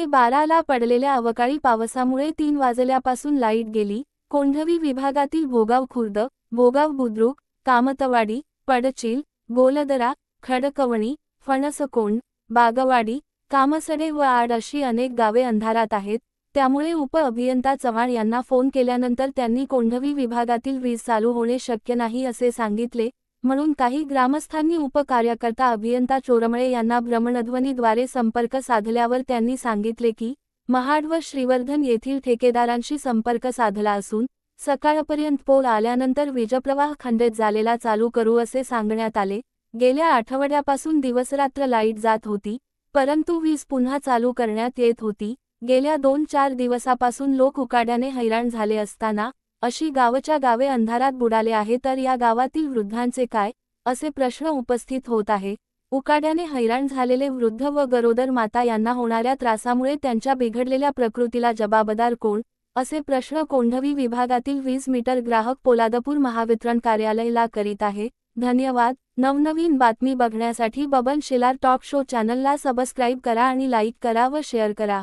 मे बाराला पडलेल्या अवकाळी पावसामुळे तीन वाजल्यापासून लाइट गेली. कोंढवी विभागातील भोगाव खुर्द भोगाव बुद्रुक कामतवाडी पडचिल गोलदरा खडकवणी फणसकोंड बागवाडी कामसडे व आड अशी अनेक गावे अंधारात आहेत. त्यामुळे उप अभियंता चव्हाण यांना फोन केल्यानंतर त्यांनी कोंढवी विभागातील वीज चालू होणे शक्य नाही असे सांगितले. म्हणून काही ग्रामस्थांनी उपकार्यकर्ता अभियंता चोरमळे यांना भ्रमणध्वनीद्वारे संपर्क साधल्यावर त्यांनी सांगितले की महाड व श्रीवर्धन येथील ठेकेदारांशी संपर्क साधला असून सकाळपर्यंत पोल आल्यानंतर वीजप्रवाह खंडित झालेला चालू करू असे सांगण्यात आले. गेल्या आठवड्यापासून दिवसरात्र लाइट जात होती परंतु वीज पुन्हा चालू करण्यात येत होती. गेल्या दोन चार दिवसापासून लोक उकाड्याने हैराण झाले असताना अशी गावच्या गावे अंधारात बुडाले आहे तर या गावातील वृद्धांचे काय? असे प्रश्न उपस्थित होत आहे. उकाड्याने हैराण झालेले वृद्ध व गरोदर माता यांना होणाऱ्या त्रासामुळे त्यांच्या बिघडलेल्या प्रकृतीला जबाबदार कोण? असे प्रश्न कोंढवी विभागातील वीज मीटर ग्राहक पोलादपूर महावितरण कार्यालयाला करीत आहे. धन्यवाद. नवनवीन बातमी बघण्यासाठी बबन शेलार टॉप शो चॅनलला सबस्क्राईब करा आणि लाईक करा व शेअर करा.